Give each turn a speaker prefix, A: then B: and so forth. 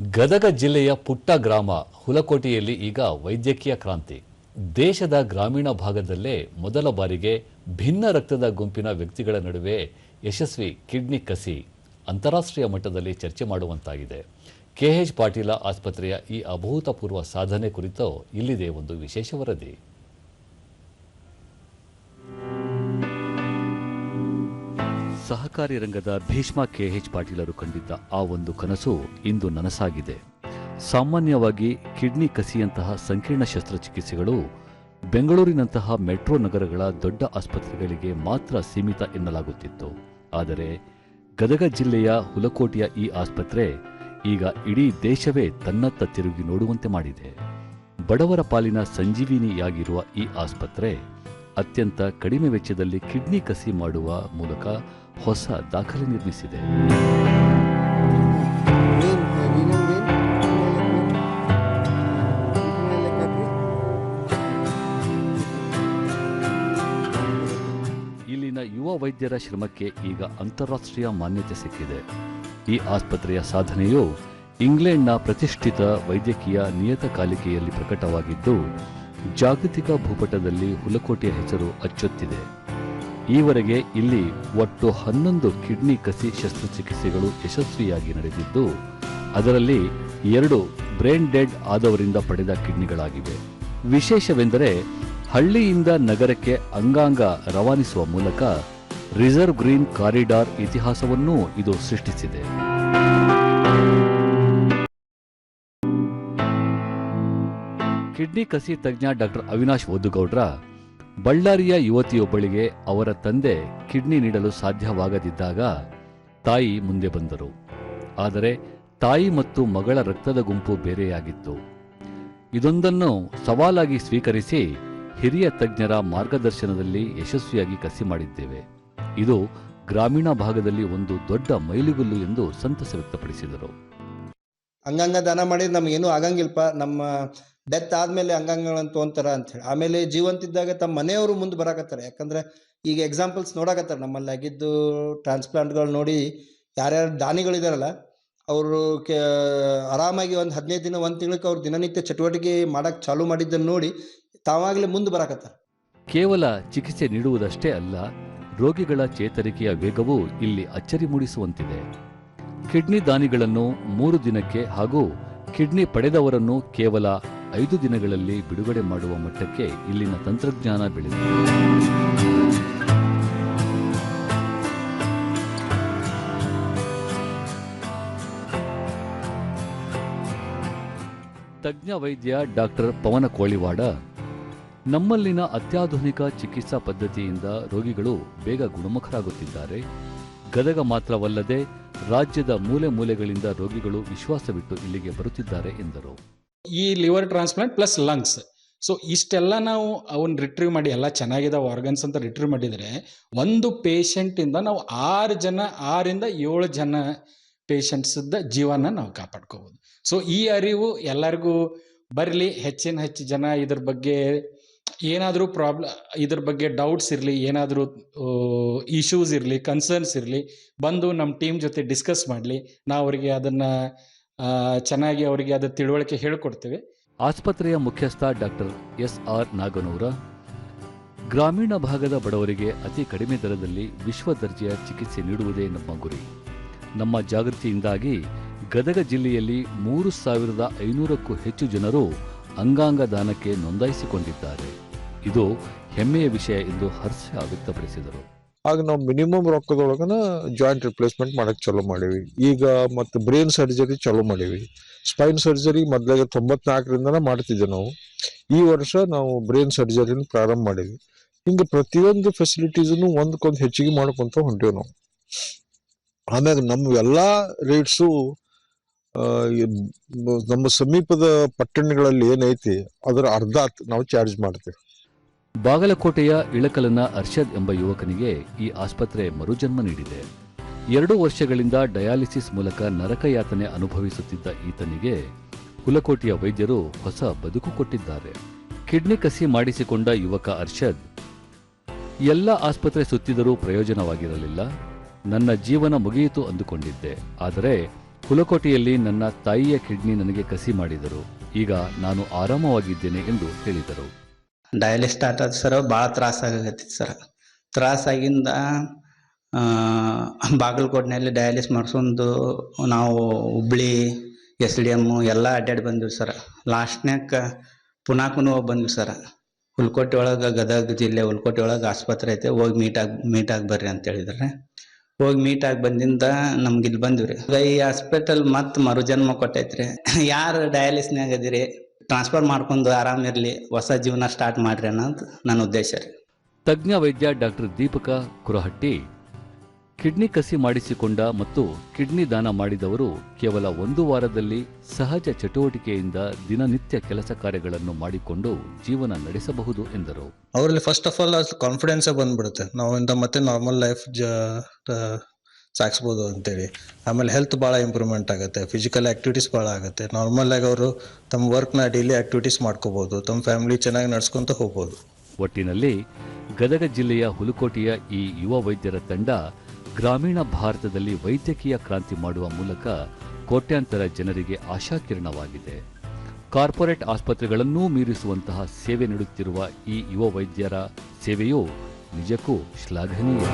A: ಗದಗ ಜಿಲ್ಲೆಯ ಪುಟ್ಟ ಗ್ರಾಮ ಹುಲಕೋಟೆಯಲ್ಲಿ ಈಗ ವೈದ್ಯಕೀಯ ಕ್ರಾಂತಿ. ದೇಶದ ಗ್ರಾಮೀಣ ಭಾಗದಲ್ಲೇ ಮೊದಲ ಬಾರಿಗೆ ಭಿನ್ನ ರಕ್ತದ ಗುಂಪಿನ ವ್ಯಕ್ತಿಗಳ ನಡುವೆ ಯಶಸ್ವಿ ಕಿಡ್ನಿ ಕಸಿ ಅಂತಾರಾಷ್ಟ್ರೀಯ ಮಟ್ಟದಲ್ಲಿ ಚರ್ಚೆ ಮಾಡುವಂತಾಗಿದೆ. ಕೆಎಚ್ ಪಾಟೀಲ ಆಸ್ಪತ್ರೆಯ ಈ ಅಭೂತಪೂರ್ವ ಸಾಧನೆ ಕುರಿತು ಇಲ್ಲಿದೆ ಒಂದು ವಿಶೇಷ ವರದಿ. ಸಹಕಾರಿ ರಂಗದ ಭೀಷ್ಮ ಕೆಎಚ್ ಪಾಟೀಲರು ಕಂಡಿದ್ದ ಆ ಒಂದು ಕನಸು ಇಂದು ನನಸಾಗಿದೆ. ಸಾಮಾನ್ಯವಾಗಿ ಕಿಡ್ನಿ ಕಸಿಯಂತಹ ಸಂಕೀರ್ಣ ಶಸ್ತ್ರಚಿಕಿತ್ಸೆಗಳು ಬೆಂಗಳೂರಿನಂತಹ ಮೆಟ್ರೋ ನಗರಗಳ ದೊಡ್ಡ ಆಸ್ಪತ್ರೆಗಳಿಗೆ ಮಾತ್ರ ಸೀಮಿತ ಎನ್ನಲಾಗುತ್ತಿತ್ತು. ಆದರೆ ಗದಗ ಜಿಲ್ಲೆಯ ಹುಲಕೋಟೆಯ ಈ ಆಸ್ಪತ್ರೆ ಈಗ ಇಡೀ ದೇಶವೇ ತನ್ನತ್ತ ತಿರುಗಿ ನೋಡುವಂತೆ ಮಾಡಿದೆ. ಬಡವರ ಪಾಲಿನ ಸಂಜೀವಿನಿಯಾಗಿರುವ ಈ ಆಸ್ಪತ್ರೆ ಅತ್ಯಂತ ಕಡಿಮೆ ವೆಚ್ಚದಲ್ಲಿ ಕಿಡ್ನಿ ಕಸಿ ಮಾಡುವ ಮೂಲಕ ಹೊಸ ದಾಖಲೆ ನಿರ್ಮಿಸಿದೆ. ಇಲ್ಲಿನ ಯುವ ವೈದ್ಯರ ಶ್ರಮಕ್ಕೆ ಈಗ ಅಂತಾರಾಷ್ಟ್ರೀಯ ಮಾನ್ಯತೆ ಸಿಕ್ಕಿದೆ. ಈ ಆಸ್ಪತ್ರೆಯ ಸಾಧನೆಯು ಇಂಗ್ಲೆಂಡ್ನ ಪ್ರತಿಷ್ಠಿತ ವೈದ್ಯಕೀಯ ನಿಯತಕಾಲಿಕೆಯಲ್ಲಿ ಪ್ರಕಟವಾಗಿದ್ದು, ಜಾಗತಿಕ ಭೂಪಟದಲ್ಲಿ ಹುಲಕೋಟೆಯ ಹೆಸರು ಅಚ್ಚೊತ್ತಿದೆ. ಈವರೆಗೆ ಇಲ್ಲಿ ಒಟ್ಟು ಹನ್ನೊಂದು ಕಿಡ್ನಿ ಕಸಿ ಶಸ್ತ್ರಚಿಕಿತ್ಸೆಗಳು ಯಶಸ್ವಿಯಾಗಿ ನಡೆದಿದ್ದು, ಅದರಲ್ಲಿ ಎರಡು ಬ್ರೈನ್ ಡೆಡ್ ಆದವರಿಂದ ಪಡೆದ ಕಿಡ್ನಿಗಳಾಗಿವೆ. ವಿಶೇಷವೆಂದರೆ, ಹಳ್ಳಿಯಿಂದ ನಗರಕ್ಕೆ ಅಂಗಾಂಗ ರವಾನಿಸುವ ಮೂಲಕ ರಿಸರ್ವ್ ಗ್ರೀನ್ ಕಾರಿಡಾರ್ ಇತಿಹಾಸವನ್ನೂ ಇದು ಸೃಷ್ಟಿಸಿದೆ. ಕಿಡ್ನಿ ಕಸಿ ತಜ್ಞ ಡಾಕ್ಟರ್ ಅವಿನಾಶ್ ಓದುಗೌಡ್ರ ಬಳ್ಳಾರಿಯ ಯುವತಿಯೊಬ್ಬಳಿಗೆ ಅವರ ತಂದೆ ಕಿಡ್ನಿ ನೀಡಲು ಸಾಧ್ಯವಾಗದಿದ್ದಾಗ ತಾಯಿ ಮುಂದೆ ಬಂದರು. ಆದರೆ ತಾಯಿ ಮತ್ತು ಮಗಳ ರಕ್ತದ ಗುಂಪು ಬೇರೆಯಾಗಿತ್ತು. ಇದೊಂದನ್ನು ಸವಾಲಾಗಿ ಸ್ವೀಕರಿಸಿ ಹಿರಿಯ ತಜ್ಞರ ಮಾರ್ಗದರ್ಶನದಲ್ಲಿ ಯಶಸ್ವಿಯಾಗಿ ಕಸಿ ಮಾಡಿದ್ದೇವೆ. ಇದು ಗ್ರಾಮೀಣ ಭಾಗದಲ್ಲಿ ಒಂದು ದೊಡ್ಡ ಮೈಲಿಗಲ್ಲು ಎಂದು ಸಂತಸ ವ್ಯಕ್ತಪಡಿಸಿದರು.
B: ಅಂಗಾಂಗ ದಾನ ಮಾಡಿದ್ರೆ ನಮಗೇನು ಆಗಂಗಿಲ್ಪ ನಮ್ಮ ಡೆತ್ ಆದ್ಮೇಲೆ ಅಂಗಾಂಗಗಳನ್ನು ತೊಗೊಂತಾರ ಅಂತ ಹೇಳಿ. ಆಮೇಲೆ ಜೀವಂತಿದ್ದಾಗ ತಮ್ಮ ಮನೆಯವರು ಮುಂದೆ ಬರಾಕತ್ತಾರೆ. ಯಾಕಂದ್ರೆ ಈಗ ಎಕ್ಸಾಂಪಲ್ಸ್ ನೋಡಾಕತ್ತಾರೆ. ನಮ್ಮಲ್ಲಿ ಆಗಿದ್ದು ಟ್ರಾನ್ಸ್ಪ್ಲಾಂಟ್ಗಳು ನೋಡಿ ಯಾರ್ಯಾರು ದಾನಿಗಳಿದಾರಲ್ಲ, ಅವರು ಆರಾಮಾಗಿ ಒಂದು ಹದಿನೈದು ದಿನ, ಒಂದು ತಿಂಗಳಿಗೆ ಅವ್ರು ದಿನನಿತ್ಯ ಚಟುವಟಿಕೆ ಮಾಡಕ್ ಚಾಲೂ ಮಾಡಿದ್ದನ್ನು ನೋಡಿ ತಾವಾಗಲೇ ಮುಂದೆ ಬರಾಕತ್ತಾರೆ.
A: ಕೇವಲ ಚಿಕಿತ್ಸೆ ನೀಡುವುದಷ್ಟೇ ಅಲ್ಲ, ರೋಗಿಗಳ ಚೇತರಿಕೆಯ ವೇಗವೂ ಇಲ್ಲಿ ಅಚ್ಚರಿ ಮೂಡಿಸುವಂತಿದೆ. ಕಿಡ್ನಿ ದಾನಿಗಳನ್ನು ಮೂರು ದಿನಕ್ಕೆ ಹಾಗೂ ಕಿಡ್ನಿ ಪಡೆದವರನ್ನು ಕೇವಲ ಐದು ದಿನಗಳಲ್ಲಿ ಬಿಡುಗಡೆ ಮಾಡುವ ಮಟ್ಟಕ್ಕೆ ಇಲ್ಲಿನ ತಂತ್ರಜ್ಞಾನ ಬೆಳೆದಿದೆ. ತಜ್ಞ ವೈದ್ಯ ಡಾಕ್ಟರ್ ಪವನ ಕೋಳಿವಾಡ, ನಮ್ಮಲ್ಲಿನ ಅತ್ಯಾಧುನಿಕ ಚಿಕಿತ್ಸಾ ಪದ್ಧತಿಯಿಂದ ರೋಗಿಗಳು ಬೇಗ ಗುಣಮುಖರಾಗುತ್ತಿದ್ದಾರೆ. ಗದಗ ಮಾತ್ರವಲ್ಲದೆ ರಾಜ್ಯದ ಮೂಲೆ ಮೂಲೆಗಳಿಂದ ರೋಗಿಗಳು ವಿಶ್ವಾಸವಿಟ್ಟು ಇಲ್ಲಿಗೆ ಬರುತ್ತಿದ್ದಾರೆ ಎಂದರು.
C: ಈ liver transplant plus lungs so ಇಷ್ಟೆಲ್ಲ ನಾವು ಅವನ್ ರಿಟ್ರೀವ್ ಮಾಡಿ, ಎಲ್ಲ ಚೆನ್ನಾಗಿದ್ದಾವೆ ಆರ್ಗನ್ಸ್ ಅಂತ ರಿಟ್ರೀವ್ ಮಾಡಿದರೆ, ಒಂದು ಪೇಷಂಟಿಂದ ನಾವು ಆರು ಜನ, ಆರಿಂದ ಏಳು ಜನ ಪೇಷಂಟ್ಸದ ಜೀವನ ನಾವು ಕಾಪಾಡ್ಕೋಬೋದು. ಸೊ ಈ ಅರಿವು ಎಲ್ಲರಿಗೂ ಬರಲಿ. ಹೆಚ್ಚಿನ ಹೆಚ್ಚು ಜನ ಇದ್ರ ಬಗ್ಗೆ ಏನಾದರೂ ಪ್ರಾಬ್ಲಮ್ ಇದ್ರ ಬಗ್ಗೆ ಡೌಟ್ಸ್ ಇರಲಿ, ಏನಾದರೂ ಇಶ್ಯೂಸ್ ಇರಲಿ ಕನ್ಸರ್ನ್ಸ್ ಇರಲಿ, ಬಂದು ನಮ್ಮ ಟೀಮ್ ಜೊತೆ ಡಿಸ್ಕಸ್ ಮಾಡಲಿ. ನಾವು ಅವರಿಗೆ ಅದನ್ನು ಚೆನ್ನಾಗಿ ಅವರಿಗೆ ಅದು ತಿಳುವಳಿಕೆ ಹೇಳಿಕೊಡ್ತೇವೆ.
A: ಆಸ್ಪತ್ರೆಯ ಮುಖ್ಯಸ್ಥ ಡಾಕ್ಟರ್ ಎಸ್ ಆರ್ ನಾಗನೂರ, ಗ್ರಾಮೀಣ ಭಾಗದ ಬಡವರಿಗೆ ಅತಿ ಕಡಿಮೆ ದರದಲ್ಲಿ ವಿಶ್ವ ದರ್ಜೆಯ ಚಿಕಿತ್ಸೆ ನೀಡುವುದೇ ನಮ್ಮ ಗುರಿ. ನಮ್ಮ ಜಾಗೃತಿಯಿಂದಾಗಿ ಗದಗ ಜಿಲ್ಲೆಯಲ್ಲಿ ಮೂರು ಸಾವಿರದ ಐನೂರಕ್ಕೂ ಹೆಚ್ಚು ಜನರು ಅಂಗಾಂಗ ದಾನಕ್ಕೆ ನೋಂದಾಯಿಸಿಕೊಂಡಿದ್ದಾರೆ. ಇದು ಹೆಮ್ಮೆಯ ವಿಷಯ ಎಂದು ಹರ್ಷ ವ್ಯಕ್ತಪಡಿಸಿದರು.
D: ಆಗ ನಾವು ಮಿನಿಮಮ್ ರೊಕ್ಕದೊಳಗನ ಜಾಯಿಂಟ್ ರಿಪ್ಲೇಸ್ಮೆಂಟ್ ಮಾಡೋಕ್ಕೆ ಚಾಲೂ ಮಾಡೀವಿ. ಈಗ ಮತ್ತು ಬ್ರೈನ್ ಸರ್ಜರಿ ಚಾಲೂ ಮಾಡೀವಿ. ಸ್ಪೈನ್ ಸರ್ಜರಿ ಮೊದಲಾಗ ತೊಂಬತ್ನಾಲ್ಕರಿಂದನ ಮಾಡ್ತಿದ್ದೆ ನಾವು. ಈ ವರ್ಷ ನಾವು ಬ್ರೈನ್ ಸರ್ಜರಿನ ಪ್ರಾರಂಭ ಮಾಡೀವಿ. ಹಿಂಗೆ ಪ್ರತಿಯೊಂದು ಫೆಸಿಲಿಟೀಸನ್ನು ಒಂದಕ್ಕೊಂದು ಹೆಚ್ಚಿಗೆ ಮಾಡ್ಕೊತ ಹೊಂಟೇವೆ ನಾವು. ಆಮ್ಯಾಗ ನಮ್ಮ ಎಲ್ಲ ರೇಟ್ಸು ನಮ್ಮ ಸಮೀಪದ ಪಟ್ಟಣಗಳಲ್ಲಿ ಏನೈತಿ, ಅದರ ಅರ್ಧ ನಾವು ಚಾರ್ಜ್ ಮಾಡ್ತೇವೆ.
A: ಬಾಗಲಕೋಟೆಯ ಇಳಕಲನ ಅರ್ಷದ್ ಎಂಬ ಯುವಕನಿಗೆ ಈ ಆಸ್ಪತ್ರೆ ಮರುಜನ್ಮ ನೀಡಿದೆ. ಎರಡು ವರ್ಷಗಳಿಂದ ಡಯಾಲಿಸಿಸ್ ಮೂಲಕ ನರಕಯಾತನೆ ಅನುಭವಿಸುತ್ತಿದ್ದ ಈತನಿಗೆ ಕುಲಕೋಟೆಯ ವೈದ್ಯರು ಹೊಸ ಬದುಕು ಕೊಟ್ಟಿದ್ದಾರೆ. ಕಿಡ್ನಿ ಕಸಿ ಮಾಡಿಸಿಕೊಂಡ ಯುವಕ ಅರ್ಷದ್, ಎಲ್ಲ ಆಸ್ಪತ್ರೆ ಸುತ್ತಿದರೂ ಪ್ರಯೋಜನವಾಗಿರಲಿಲ್ಲ. ನನ್ನ ಜೀವನ ಮುಗಿಯಿತು ಅಂದುಕೊಂಡಿದ್ದೆ. ಆದರೆ ಕುಲಕೋಟೆಯಲ್ಲಿ ನನ್ನ ತಾಯಿಯ ಕಿಡ್ನಿ ನನಗೆ ಕಸಿ ಮಾಡಿದರು. ಈಗ ನಾನು ಆರಾಮವಾಗಿದ್ದೇನೆ ಎಂದು ಹೇಳಿದರು.
E: ಡಯಾಲಿಸ್ ಸ್ಟಾರ್ಟ್ ಆದ ಸರ್ ಭಾಳ ತ್ರಾಸ ಆಗತ್ತಿತ್ತು ಸರ್. ತ್ರಾಸಾಗಿಂದ ಬಾಗಲಕೋಟ್ನಲ್ಲಿ ಡಯಾಲಿಸ್ ಮಾಡಿಸ್ಕೊಂಡು ನಾವು ಹುಬ್ಳಿ, ಎಸ್ ಡಿ ಎಮ್ಮು ಎಲ್ಲ ಅಡ್ಡಾಡಿ ಬಂದಿವಿ ಸರ್. ಲಾಸ್ಟ್ನ್ಯಾಗ ಪುನಾಕೂ ಹೋಗಿ ಬಂದ್ವಿ ಸರ್. ಹುಲ್ಕೋಟೆ ಒಳಗೆ ಗದಗ ಜಿಲ್ಲೆ, ಹುಲ್ಕೋಟೆ ಒಳಗೆ ಆಸ್ಪತ್ರೆ ಐತೆ, ಹೋಗಿ ಮೀಟಾಗಿ ಮೀಟಾಗಿ ಬರ್ರಿ ಅಂತ ಹೇಳಿದ್ರೆ. ಹೋಗಿ ಆಗಿ ಬಂದಿಂದ ನಮ್ಗೆ ಇಲ್ಲಿ ಬಂದಿವ್ರಿ ಈ ಹಾಸ್ಪಿಟಲ್ ಮತ್ತೆ ಮರುಜನ್ಮ ಕೊಟ್ಟೈತ್ರಿ. ಯಾರು ಡಯಾಲಿಸ್ನಾಗ ಅದಿರಿ? ಟ್ರಾನ್ಸ್ಫರ್ ಮಾಡ್ಕೊಂಡು ಆರಾಮಿರ್ಲಿ ಹೊಸ ಜೀವನ ಸ್ಟಾರ್ಟ್ ಮಾಡ್ರಿ ಅನ್ನೋದು ನನ್ನ ಉದ್ದೇಶ ರೀ.
A: ತಜ್ಞ ವೈದ್ಯ ಡಾಕ್ಟರ್ ದೀಪಕ ಕುರಹಟ್ಟಿ ಕಿಡ್ನಿ ಕಸಿ ಮಾಡಿಸಿಕೊಂಡ ಮತ್ತು ಕಿಡ್ನಿ ದಾನ ಮಾಡಿದವರು ಕೇವಲ ಒಂದು ವಾರದಲ್ಲಿ ಸಹಜ ಚಟುವಟಿಕೆಯಿಂದ ದಿನನಿತ್ಯ ಕೆಲಸ ಕಾರ್ಯಗಳನ್ನು ಮಾಡಿಕೊಂಡು ಜೀವನ ನಡೆಸಬಹುದು ಎಂದರು.
F: ಅವರಲ್ಲಿ ಫಸ್ಟ್ ಆಫ್ ಆಲ್ ಕಾನ್ಫಿಡೆನ್ಸ್ ಕಾನ್ಫಿಡೆನ್ಸೇ ಬಂದ್ಬಿಡುತ್ತೆ. ನಾವಿಂದ ಮತ್ತೆ ನಾರ್ಮಲ್ ಲೈಫ್ ಸಾಗಿಸ್ಬೋದು ಅಂತೇಳಿ. ಆಮೇಲೆ ಹೆಲ್ತ್ ಭಾಳ ಇಂಪ್ರೂವ್ಮೆಂಟ್ ಆಗುತ್ತೆ ಫಿಸಿಕಲ್ ಆ್ಯಕ್ಟಿವಿಟೀಸ್ ಭಾಳ ಆಗುತ್ತೆ. ನಾರ್ಮಲ್ಲಾಗಿ ಅವರು ತಮ್ಮ ವರ್ಕ್ನ ಡೈಲಿ ಆ್ಯಕ್ಟಿವಿಟೀಸ್ ಮಾಡ್ಕೋಬೋದು, ತಮ್ಮ ಫ್ಯಾಮಿಲಿ ಚೆನ್ನಾಗಿ ನಡ್ಸ್ಕೊತ ಹೋಗ್ಬೋದು.
A: ಒಟ್ಟಿನಲ್ಲಿ ಗದಗ ಜಿಲ್ಲೆಯ ಹುಲಕೋಟೆಯ ಈ ಯುವ ವೈದ್ಯರ ತಂಡ ಗ್ರಾಮೀಣ ಭಾರತದಲ್ಲಿ ವೈದ್ಯಕೀಯ ಕ್ರಾಂತಿ ಮಾಡುವ ಮೂಲಕ ಕೋಟ್ಯಾಂತರ ಜನರಿಗೆ ಆಶಾಕಿರಣವಾಗಿದೆ. ಕಾರ್ಪೊರೇಟ್ ಆಸ್ಪತ್ರೆಗಳನ್ನೂ ಮೀರಿಸುವಂತಹ ಸೇವೆ ನೀಡುತ್ತಿರುವ ಈ ಯುವ ವೈದ್ಯರ ಸೇವೆಯು ನಿಜಕ್ಕೂ ಶ್ಲಾಘನೀಯ.